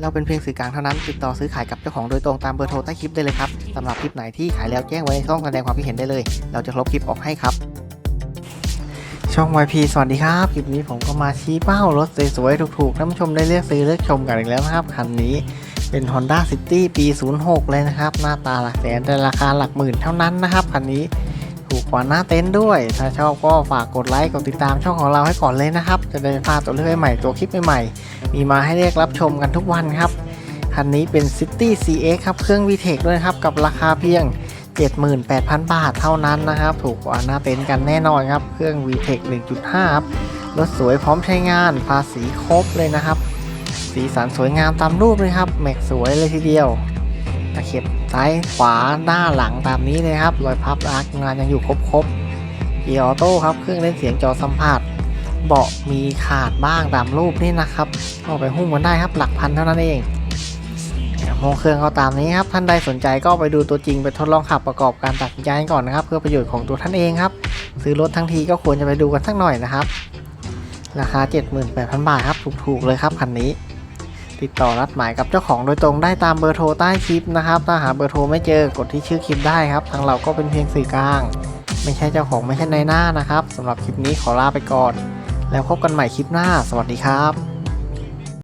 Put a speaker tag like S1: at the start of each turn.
S1: เราเป็นเพียงสื่อกลางเท่านั้น ติดต่อซื้อขายกับเจ้าของโดยตรงตามเบอร์โทรใต้คลิปได้เลยครับสำหรับคลิปไหนที่ขายแล้วแจ้งไว้ในช่องแสดงความคิดเห็นได้เลย เราจะลบคลิปออกให้ครับ ช่อง YP สวัสดีครับ คลิปนี้ผมก็มาชี้เป้ารถสวยๆถูกๆท่านผู้ชมได้เลือกซื้อเลือกชมกันอีกแล้วนะครับคันนี้เป็น Honda City ปี 06 เลยนะครับ หน้าตาหลักแสนแต่ราคาหลักหมื่นเท่านั้นนะครับคันนี้ กว่าหน้าเต็นท์ด้วย ถ้าชอบก็ฝากกดไลค์กดติดตามช่องของเราให้ก่อนเลยนะครับ จะได้พลาดตัวเลือกใหม่ตัวคลิปใหม่ๆมีมาให้เรียกรับชมกันทุกวันครับคันนี้เป็น City CX ครับ เครื่อง VTEC ด้วยครับ กับราคาเพียง 78,000 บาทเท่านั้นนะครับ ถูกกว่าหน้าเต็นท์กันแน่นอนครับ เครื่อง VTEC 1.5 ครับรถสวยพร้อมใช้งาน ภาษีครบเลยนะครับ สีสันสวยงามตามรูปเลยครับ แม็กสวยเลยทีเดียว ตะเข็บซ้ายขวาหน้าหลังตามนี้เลยครับรอยพับอาร์คงานยังอยู่ครบๆเกียร์ออโต้ครับเครื่องเล่นเสียงจอสัมผัสเบาะมีขาดบ้างตามรูปนี่นะครับเอาไปหุ้มกันได้ครับหลักพันเท่านั้นเองโมงเครื่องก็ตามนี้ครับท่านใดสนใจก็ไปดูตัวจริงไปทดลองขับประกอบการตัดสินใจก่อนนะครับเพื่อประโยชน์ของตัวท่านเองครับซื้อรถทั้งทีก็ควรจะไปดูกันสักหน่อยนะครับ ราคา 78,000 บาทครับถูกๆเลยครับคันนี้ ติดต่อรัดหมายกับเจ้าของโดยตรงได้ตามเบอร์โทรใต้คลิปนะครับ ถ้าหาเบอร์โทรไม่เจอกดที่ชื่อคลิปได้ครับ ทางเราก็เป็นเพียงสื่อกลาง ไม่ใช่เจ้าของไม่ใช่ในหน้านะครับสำหรับคลิปนี้ขอลาไปก่อน แล้วพบกันใหม่คลิปหน้า สวัสดีครับ